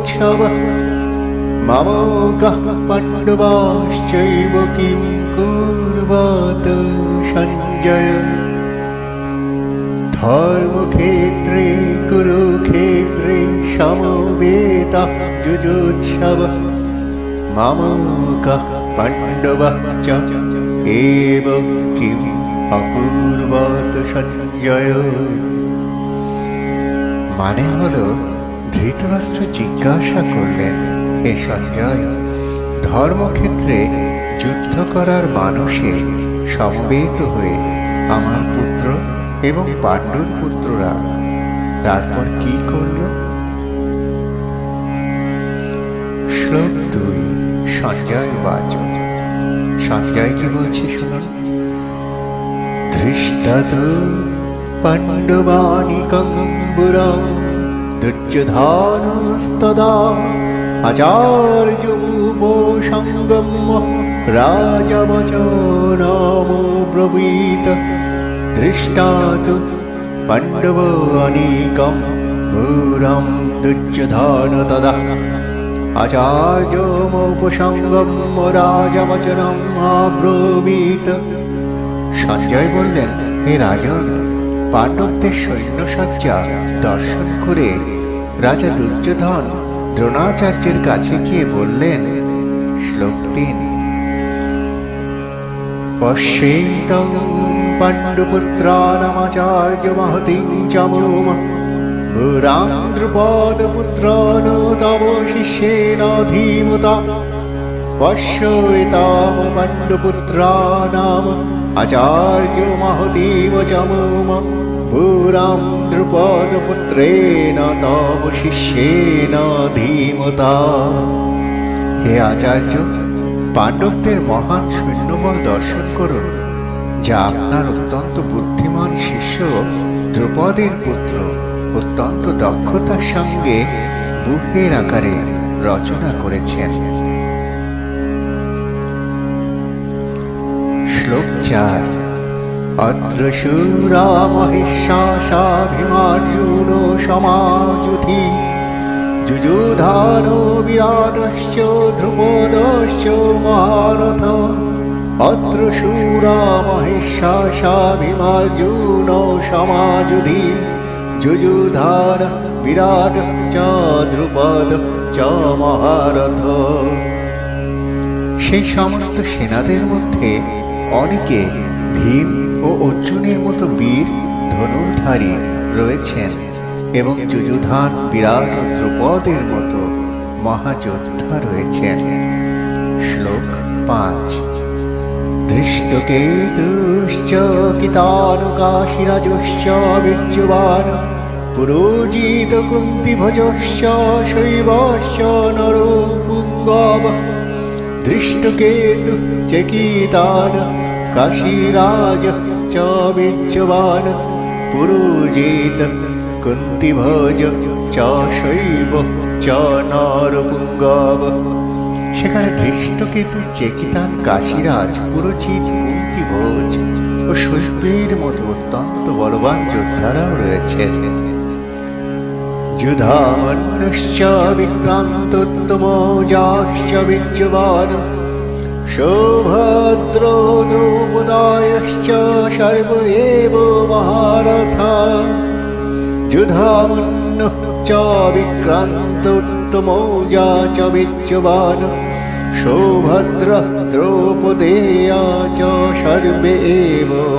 যুজোৎসব মম কः পাণ্ডবাশ্চৈব king কুর্বত Sanjay ধর্মক্ষেত্রে কুরুক্ষেত্রে সমবেতः যুজোৎসব মম কः পাণ্ডবः চ এব Kim অকুর্বত Sanjay মানে হলো ধৃতরাষ্ট্র জিজ্ঞাসা করলেন, হে সঞ্জয়, ধর্মক্ষেত্রে যুদ্ধ করার মানুষে সমবেত হয়ে আমার পুত্র এবং পাণ্ডুর পুত্ররা, তারপর কি করল? শ্লোক দুই, সঞ্জয় বাচ। সঞ্জয় কি বলছে শুনুন? ধৃষ্টত পাণ্ডবানিকম্বুরম দুর্যোধনস্তদা আচার্যূপসঙ্গম রাজবচনম ব্রবীত দৃষ্টাত পাণ্ডবানিকম ভূরম দুর্যোধন তদা আচার্যমোপসঙ্গম রাজবচনম আব্রবীত সঞ্জয় বললেন হে রাজন পাণ্ডবদের সৈন্যসজ্জা দর্শন করে রাজা দুর্যোধন দ্রোণাচার্যের কাছে গিয়ে বললেন, শ্লোক তিন। পশ্যেতং পাণ্ডুপুত্রানামাচার্য মহতিং চ মম পুরাং দ্রুপদপুত্রান তব শিষ্যেন ধীমতা পশ্যেতাম পাণ্ডুপুত্রানাম আচার্য মহতিম চ মম পুরাং দ্রুপদপুত্রেণ তব শিষ্যেন ধীমতা হে আচার্য পাণ্ডবদের মহান সৈন্যবল দর্শন করুন, যা আপনার অত্যন্ত বুদ্ধিমান শিষ্য দ্রুপদের পুত্র অত্যন্ত দক্ষতার সঙ্গে বুহের আকারে রচনা করেছেন। শ্লোক চার অত্র শূরা মহিষাসাভিমার্জুন সমাজুধি যুযুধান বিরাটশ্চ ধ্রুপদশ্চ, মহারথ। অত্র শূরা মহিষাসাভিমার্জুন সমাজুধি যুযুধান বিরাট চ, ধ্রুপদ চ, মহারথ। সেই সমস্ত সেনাদের মধ্যে অনেকে ভীম ও অর্জুনের মতো বীর ধনুর্ধারী রয়েছেন এবং যুযুধান বিরাট দ্রুপদের মতো মহাযোদ্ধা রয়েছেন। শ্লোক পাঁচ। ধৃষ্টকেতুশ্চ কিতানুকাশিরাজশ্চ বীর্যবান পুরোজিত কুন্তিভজশ্চ শৈবশ্চ নরপুঙ্গব চকিতান, কাশীরাজ চ বীর্যবান পুরোজিত কুন্তিভজ চ শৈব, চ নরপুঙ্গব। সেখানে ধৃষ্টকেতু চেকিতান, কাশীরাজ পুরোচিত কুন্তিভোজ ও শৈবের মতো অত্যন্ত বলবান যোদ্ধারাও রয়েছেন। যুধামন্যশ্চ বিক্রান্তোত্তমৌজাশ্চ বিজ্যবান সৌভদ্র দ্রৌপদায়শ্চ সর্ব এব মহারথা। যুধামন্য চ বিক্রান্তোত্তমৌজা চ বিজ্যবান সৌভদ্র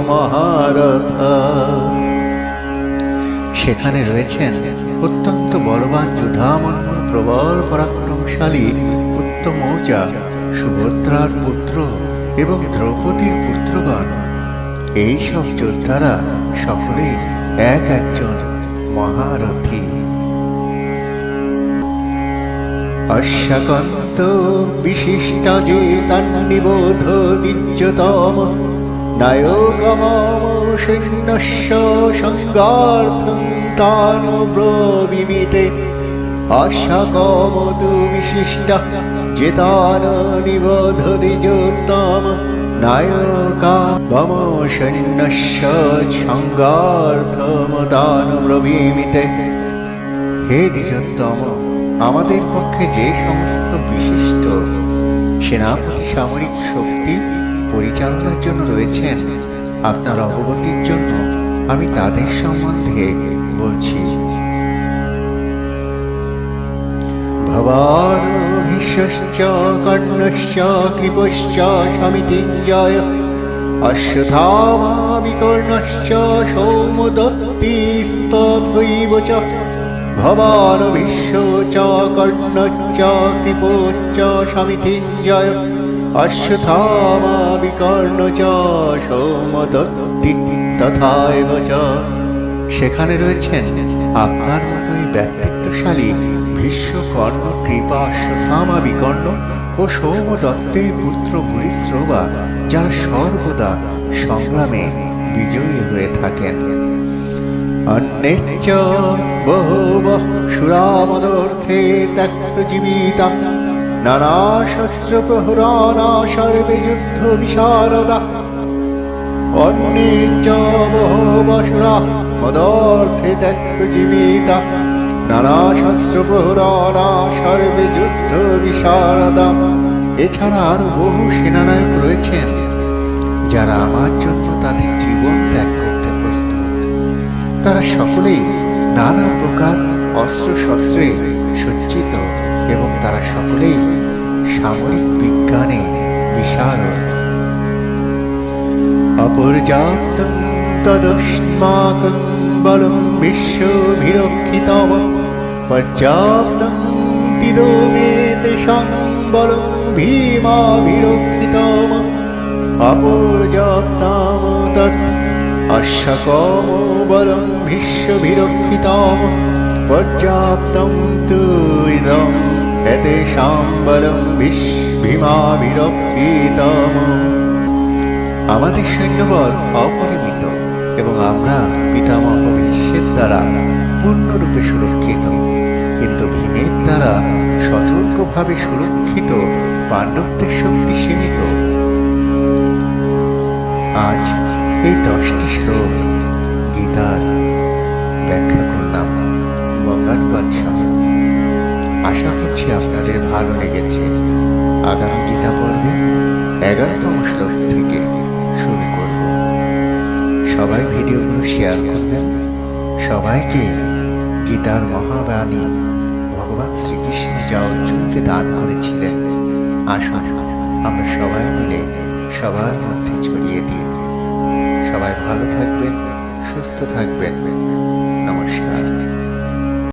মহারথা। সেখানে রয়েছেন বলবান প্রবল পরাক্রমশালী উত্তমৌজা, সুভদ্রার পুত্র এবং দ্রৌপদীর পুত্রগণ। এই সব যোদ্ধারা সকলেই এক একজন মহারথী। অশ্বকন্ত বিশিষ্ট যে তন্নিবোধ দিজ্যতম নায়কমম সৈন্যস্য সঙ্গার্থং তান ব্রবিমিতে বিশিষ্ট যেতান নিবোধ দিযোত্তম নায়কা মম সৈন্যস্য সঙ্গার্থম তান ব্রবিমিতে হে দ্বিজোত্তম, আমাদের পক্ষে যে সমস্ত বিশিষ্ট সেনাপতি সামরিক শক্তি পরিচালনার জন্য রয়েছেন। আপনার অবগতির জন্য আমি তাদের সম্বন্ধে বলছি। ভবান ভীষ্মশ্চ কর্ণশ্চ, কৃপশ্চ, সমিতিঞ্জয় চ ভবান ভীষ্ম চ, কর্ণশ্চ কৃপশ্চ সমিতিঞ্জয়। অশ্বথামা বিকর্ণ চ। সৌমদত্তি চ সেখানে রয়েছেন আপনার মতোই ব্যক্তিত্বশালী ভীষ্ম কর্ণ কৃপা অশ্বথামা বিকর্ণ ও সৌম দত্তের পুত্র ভূরিশ্রবা যারা সর্বদা সংগ্রামে বিজয়ী হয়ে থাকেন। অন্যেচ্চ বহব সুরামদর্থে ত্যক্ত জীবিতা নানা শস্ত্র প্রহরানা সর্বে যুদ্ধ বিশারদা অন্যেচ্চ বহবসুরা মদর্থে ত্যক্ত জীবিতা নানা শস্ত্র প্রহরানা সর্বে যুদ্ধ বিশারদা এছাড়া আরও বহু সেনানায়ক রয়েছেন, যারা আমার জন্য তাদের জীবন ত্যাগ করতে প্রস্তুত। তারা সকলেই নানা প্রকার অস্ত্র শস্ত্রে সজ্জিত। এবং তারা সকলেই সামরিক বিজ্ঞানে বিশারদ অপর্যাপ্তম তদস্মাকং বলম বিশ্বভিরক্ষিতম পর্যাপ্তম তিদো মে তেষাং বলম অপর্যাপ্তাম অশ্বকম বলম পর্যাপ্তম তু ইদম এতেষাং বলম বিশ ভীমাভিরক্ষিতম আমাদের সৈন্যবল অপরিমিত এবং আমরা পিতামহ বিশ্বের দ্বারা পূর্ণরূপে সুরক্ষিত। কিন্তু ভীমের দ্বারা সতর্কভাবে সুরক্ষিত পাণ্ডবদের শক্তি সীমিত। আজ এই দশটি শ্লোক গীতার ব্যাখ্যা করলাম। বঙ্গানুবাদ সহ আশা করছি আপনাদের ভালো লেগেছে। আগামী গীতা পর্বে এগারোতম শ্লোক থেকে শুরু করব। সবাই ভিডিওগুলো শেয়ার করবেন। সবাইকে গীতার মহাবাণী ভগবান শ্রীকৃষ্ণ যা অর্জুনকে দান করেছিলেন, আসুন আমরা সবাই মিলে সবার মধ্যে ছড়িয়ে দিই। সবাই ভালো থাকবেন, সুস্থ থাকবেন।